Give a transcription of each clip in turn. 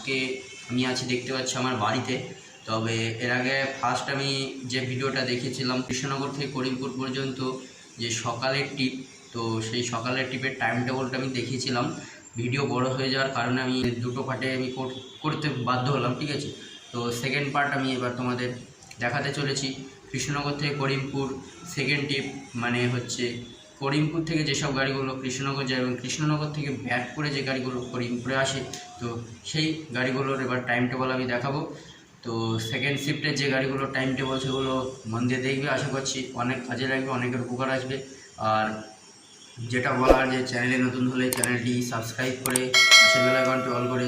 আজকে আমি আছি, দেখতে পাচ্ছি আমার বাড়িতে। তবে এর আগে ফার্স্ট আমি যে ভিডিওটা দেখেছিলাম, কৃষ্ণনগর থেকে করিমপুর পর্যন্ত যে সকালের টিপ তো সেই সকালের টিপের টাইম টেবলটা আমি দেখিয়েছিলাম ভিডিও বড় হয়ে যাওয়ার কারণে আমি দুটো পার্টে আমি কর- করতে বাধ্য হলাম, ঠিক আছে? তো সেকেন্ড পার্ট আমি এবার তোমাদের দেখাতে চলেছি। কৃষ্ণনগর থেকে করিমপুর সেকেন্ড টিপ মানে হচ্ছে করিমপুর থেকে যেসব গাড়িগুলো কৃষ্ণনগর যায় এবং কৃষ্ণনগর থেকে ব্যাক করে যে গাড়িগুলো করিমপুরে আসে, তো সেই গাড়িগুলোর এবার টাইম টেবল আমি দেখাবো। তো সেকেন্ড শিফটের যে গাড়িগুলো টাইম টেবল সেগুলো মন দিয়ে দেখবে, আশা করছি অনেক কাজে লাগবে, অনেকের উপকার আসবে। আর যেটা বলার যে চ্যানেলে নতুন হলে চ্যানেলটি সাবস্ক্রাইব করে পাশে বেলাইকনটি অল করে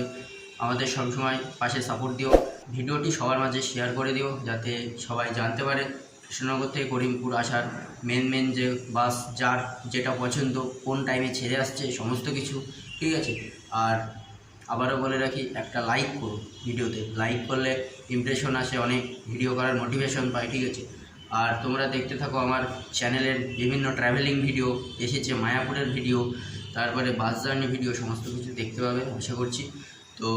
আমাদের সবসময় পাশে সাপোর্ট দিও। ভিডিওটি সবার মাঝে শেয়ার করে দিও, যাতে সবাই জানতে পারে। কৃষ্ণনগর থেকে করিমপুর আসার মেন মেন যে বাস যার যেটা পছন্দ, কোন টাইমে ছেড়ে আসছে, সমস্ত কিছু, ঠিক আছে? আর আবারও বলে রাখি, একটা লাইক করো ভিডিওতে। লাইক করলে ইমপ্রেশন আসে, অনেক ভিডিও করার মোটিভেশন পাই, ঠিক আছে? আর তোমরা দেখতে থাকো, আমার চ্যানেলের বিভিন্ন ট্রাভেলিং ভিডিও এসেছে, মায়াপুরের ভিডিও তারপরে বাস জার্নি ভিডিও সমস্ত কিছু দেখতে পাবে, আশা করছি। তো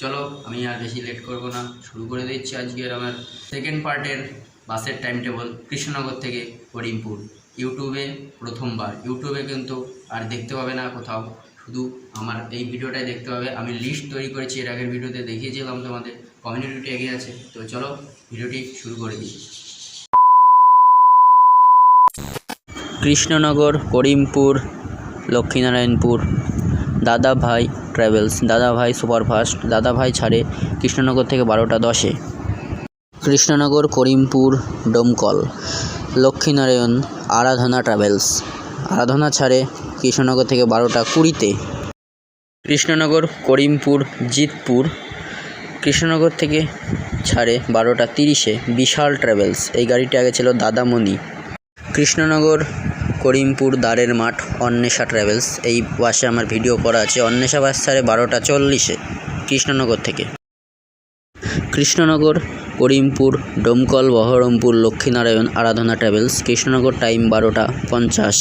চলো, আমি আর বেশি লেট করব না। শুরু করে দিচ্ছি আজকের আমার সেকেন্ড পার্টের বাসের টাইম টেবল কৃষ্ণনগর থেকে করিমপুর ইউটিউবে প্রথমবার। ইউটিউবে কিন্তু আর দেখতে পাবে না কোথাও। শুধু আমার এই ভিডিওটাই দেখতে পাবে। আমি লিস্ট তৈরি করেছি, এর আগের ভিডিওতে দেখিয়েছিলাম তোমাদের। কমিউনিটি এগিয়ে আছে। তো চলো ভিডিওটি শুরু করে দিই। কৃষ্ণনগর, করিমপুর, লক্ষ্মীনারায়ণপুর। দাদা ভাই ট্রাভেলস দাদা ভাই সুপারফাস্ট দাদা ভাই ছাড়ে কৃষ্ণনগর থেকে বারোটা দশে। কৃষ্ণনগর, করিমপুর, ডোমকল, লক্ষ্মীনারায়ণ, আরাধনা ট্রাভেলস। আরাধনা ছাড়ে কৃষ্ণনগর থেকে বারোটা কুড়িতে। কৃষ্ণনগর, করিমপুর, জিতপুর। কৃষ্ণনগর থেকে ছাড়ে বারোটা তিরিশে বিশাল ট্রাভেলস। এই গাড়িটি আগে ছিল দাদামণি। কৃষ্ণনগর, করিমপুর দ্বারের মাঠ, অন্বেষা ট্রাভেলস। এই বাসে আমার ভিডিও করা আছে। অন্বেষা বাস ছাড়ে বারোটা চল্লিশে কৃষ্ণনগর থেকে। কৃষ্ণনগর করিমপুর, ডোমকল, বহরমপুর, লক্ষ্মীনারায়ণ, আরাধনা ট্রাভেলস, কৃষ্ণনগর টাইম বারোটা পঞ্চাশ।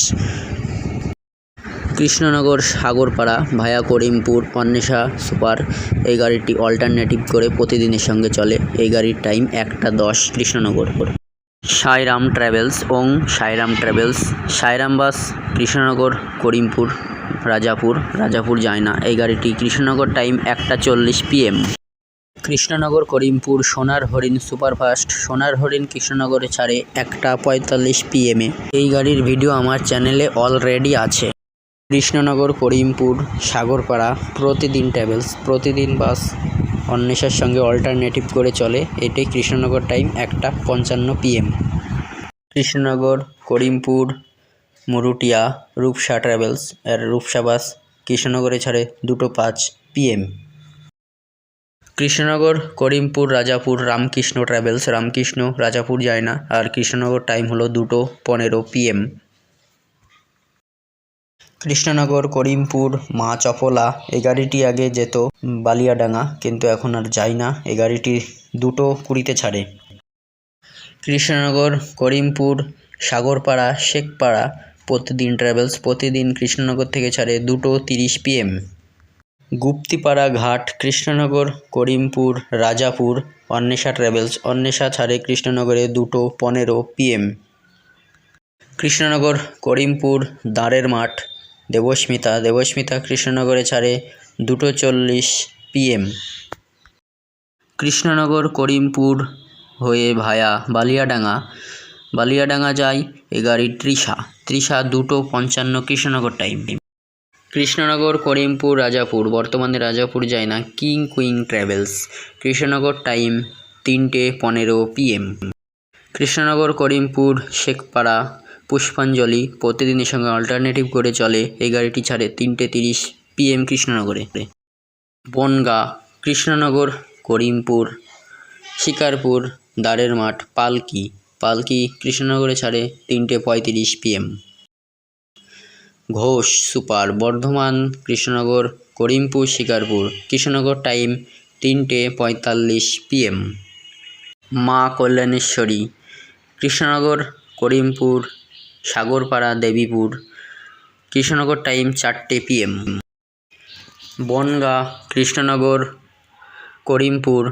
কৃষ্ণনগর, সাগরপাড়া, ভায়া করিমপুর, অন্বেষা সুপার, এই গাড়িটি অল্টারনেটিভ করে প্রতিদিনের সঙ্গে চলে। এই গাড়ির টাইম একটা দশ কৃষ্ণনগর সাইরাম ট্রাভেলস, ওং সাইরাম ট্রাভেলস, সাইরাম বাস, কৃষ্ণনগর, করিমপুর, রাজাপুর রাজাপুর যায় না এই গাড়িটি কৃষ্ণনগর টাইম একটা চল্লিশ পিএম। কৃষ্ণনগর, করিমপুর, সোনার হরিণ সুপারফাস্ট, সোনার হরিণ কৃষ্ণনগরে ছাড়ে একটা পঁয়তাল্লিশ পিএমে এই গাড়ির ভিডিও আমার চ্যানেলে অলরেডি আছে। কৃষ্ণনগর, করিমপুর, সাগরপাড়া প্রতিদিন ট্রাভেলস প্রতিদিন বাস অন্বেষার সঙ্গে অল্টারনেটিভ করে চলে। এটি কৃষ্ণনগর টাইম একটা পঞ্চান্ন পিএম কৃষ্ণনগর, করিমপুর, মুরুটিয়া, রূপসা ট্রাভেলস এর রূপসা বাস কৃষ্ণনগরে ছাড়ে দুটো পাঁচ পিএম কৃষ্ণনগর, করিমপুর, রাজাপুর, রামকৃষ্ণ ট্রাভেলস রামকৃষ্ণ, রাজাপুর যায় না। আর কৃষ্ণনগর টাইম হলো দুটো পনেরো পিএম কৃষ্ণনগর, করিমপুর, মা চপলা এই গাড়িটি আগে যেত বালিয়াডাঙ্গা, কিন্তু এখন আর যায় না। এই গাড়িটি দুটো কুড়িতে ছাড়ে। কৃষ্ণনগর, করিমপুর, সাগরপাড়া, শেখপাড়া প্রতিদিন ট্রাভেলস প্রতিদিন কৃষ্ণনগর থেকে ছাড়ে দুটো তিরিশ পিএম গুপ্তিপাড়া ঘাট, কৃষ্ণনগর, করিমপুর, রাজাপুর, অন্বেষা ট্রাভেলস, অন্বেষা ছাড়ে কৃষ্ণনগরে দুটো পনেরো পিএম কৃষ্ণনগর, করিমপুর দাঁড়ের মাঠ, দেবস্মিতা দেবস্মিতা কৃষ্ণনগরে ছাড়ে দুটো চল্লিশ পিএম কৃষ্ণনগর, করিমপুর হয়ে ভায়া বালিয়াডাঙ্গা বালিয়াডাঙ্গা যায় এ গাড়ি তৃষা তৃষা দুটো পঞ্চান্ন কৃষ্ণনগর টাইম কৃষ্ণনগর, করিমপুর, রাজাপুর, বর্তমানে রাজাপুর যায় না, কিং কুইং ট্রাভেলস। কৃষ্ণনগর টাইম তিনটে পনেরো পিএম। কৃষ্ণনগর, করিমপুর, শেখপাড়া, পুষ্পাঞ্জলি প্রতিদিনের সঙ্গে অল্টারনেটিভ করে চলে এই গাড়িটি ছাড়ে তিনটে তিরিশ পিএম কৃষ্ণনগরে। বনগা, কৃষ্ণনগর, করিমপুর, শিকারপুর, দ্বারের মাঠ, পালকি। পালকি কৃষ্ণনগরে ছাড়ে তিনটে পঁয়ত্রিশ PM. Ghosh, super, Bardhaman, Krishnanagar, Karimpur, Shikarpur, Krishnanagar time তিনটে পঁয়তাল্লিশ পিএম। মা কল্যাণেশ্বরী, কৃষ্ণনগর, করিমপুর, সাগরপাড়া, দেবীপুর, কৃষ্ণনগর টাইম চারটে পিএম। বনগা, কৃষ্ণনগর, করিমপুর,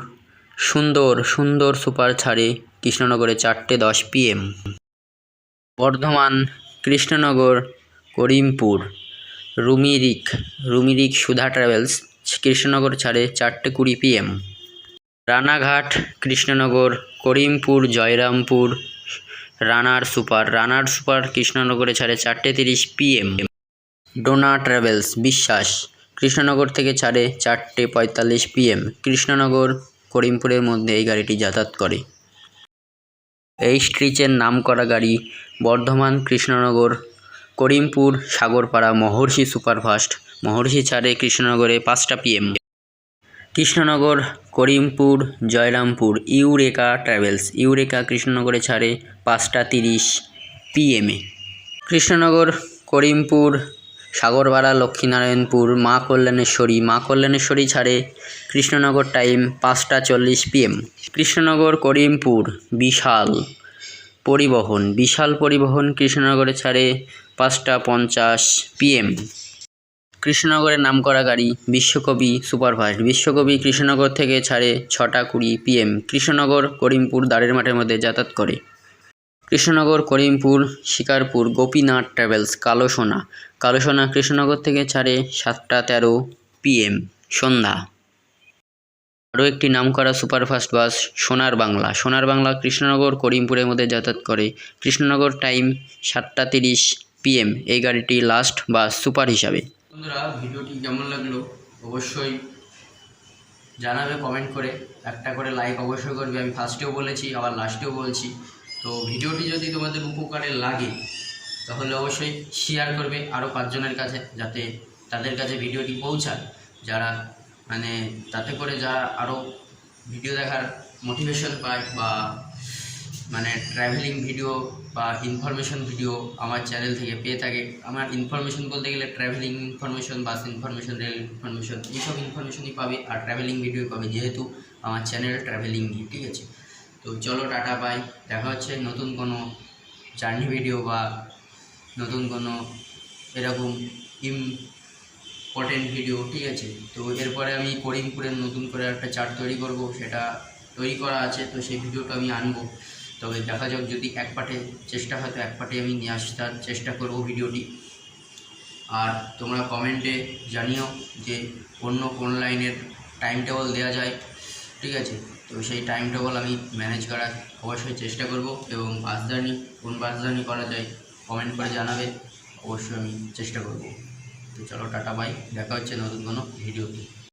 সুন্দর সুন্দর সুপার ছাড়ে কৃষ্ণনগরে চারটে দশ পিএম। বর্ধমান, কৃষ্ণনগর করিমপুর, রুমিরিক রুমিরিক সুধা ট্রাভেলস, কৃষ্ণনগর ছাড়ে চারটে কুড়ি PM. Ranaghat, Krishnanagar, Karimpur, Jayrampur, runner super runner super কৃষ্ণনগরে ছাড়ে চারটে তিরিশ পিএম। ডোনা ট্রাভেলস, বিশ্বাস, কৃষ্ণনগর থেকে ছাড়ে চারটে পঁয়তাল্লিশ পিএম। কৃষ্ণনগর, করিমপুরের মধ্যে এই গাড়িটি যাতায়াত করে। এই স্ট্রিচের নাম করা গাড়ি বর্ধমান কৃষ্ণনগর করিমপুর সাগরপাড়া মহর্ষি সুপারফাস্ট। মহর্ষি ছাড়ে কৃষ্ণনগরে পাঁচটা PM Krishnanagar, Karimpur, Jayrampur, Eureka travels. Eureka কৃষ্ণনগরে ছাড়ে পাঁচটা তিরিশ পিএমে কৃষ্ণনগর, করিমপুর, সাগরপাড়া, লক্ষ্মীনারায়ণপুর, মা কল্যাণেশ্বরী। মা কল্যাণেশ্বরী ছাড়ে কৃষ্ণনগর টাইম পাঁচটা চল্লিশ পিএম কৃষ্ণনগর, করিমপুর, বিশাল পরিবহন। বিশাল পরিবহন কৃষ্ণনগরে ছাড়ে পাঁচটা পঞ্চাশ পিএম কৃষ্ণনগরের নামকরা গাড়ি বিশ্বকবি সুপারফাস্ট। বিশ্বকবি কৃষ্ণনগর থেকে ছাড়ে ছটা কুড়ি পিএম কৃষ্ণনগর, করিমপুর দাঁড়ের মাঠের মধ্যে যাতায়াত করে। কৃষ্ণনগর, করিমপুর, শিকারপুর, গোপীনাথ ট্রাভেলস কালো সোনা কালো সোনা কৃষ্ণনগর থেকে ছাড়ে সাতটা তেরো পিএম সন্ধ্যা। আরও একটি নামকরা সুপারফাস্ট বাস সোনার বাংলা। সোনার বাংলা কৃষ্ণনগর, করিমপুরের মধ্যে যাতায়াত করে। কৃষ্ণনগর টাইম সাতটা তিরিশ পিএম এই গাড়িটি লাস্ট বাস সুপার হিসাবে। বন্ধুরা, ভিডিওটি কেমন লাগল অবশ্যই জানাবে কমেন্ট করে। একটা করে লাইক অবশ্যই করবে, আমি ফার্স্টেও বলেছি, আবার লাস্টেও বলছি। তো ভিডিওটি যদি তোমাদের উপকারে লাগে, তাহলে অবশ্যই শেয়ার করবে আরও পাঁচজনের কাছে, যাতে তাদের কাছে ভিডিওটি পৌঁছায়। যারা মানে তাতে করে যারা আরও ভিডিও দেখার মোটিভেশন পায় বা মানে ট্রাভেলিং ভিডিও বা ইনফরমেশন ভিডিও আমার চ্যানেল থেকে পেয়ে থাকে। আমার ইনফরমেশন বলতে গেলে travelling information bus information rail information এইসব ইনফরমেশনই পাবে আর ট্রাভেলিং ভিডিও পাবে যেহেতু আমার চ্যানেল ট্রাভেলিং নিয়ে ঠিক আছে? তো চলো টাটা বাই দেখা হচ্ছে নতুন কোনো জার্নি ভিডিও বা নতুন কোনো এরকম ইম্পর্টেন্ট ভিডিও ঠিক আছে? তো এরপরে আমি করিমপুরের নতুন করে একটা চার্ট তৈরি করব। সেটা তৈরি করা আছে, তো সেই ভিডিওটা আমি আনব। তবে দেখা যাক যদি এক পাটে চেষ্টা হয়, তো এক পাটে আমি নিয়ে আসার চেষ্টা করব ভিডিওটি। আর তোমরা কমেন্টে জানিও যে অন্য কোন লাইনের টাইম টেবল দেওয়া যায়, ঠিক আছে? তো সেই টাইম টেবল আমি ম্যানেজ করার অবশ্যই চেষ্টা করব এবং বাস জার্নি, কোন বাস জার্নি করা যায় কমেন্ট করে জানাবে, অবশ্যই আমি চেষ্টা করব। তো চলো, টাটা, বাই। দেখা হচ্ছে নতুন কোনো ভিডিওতে।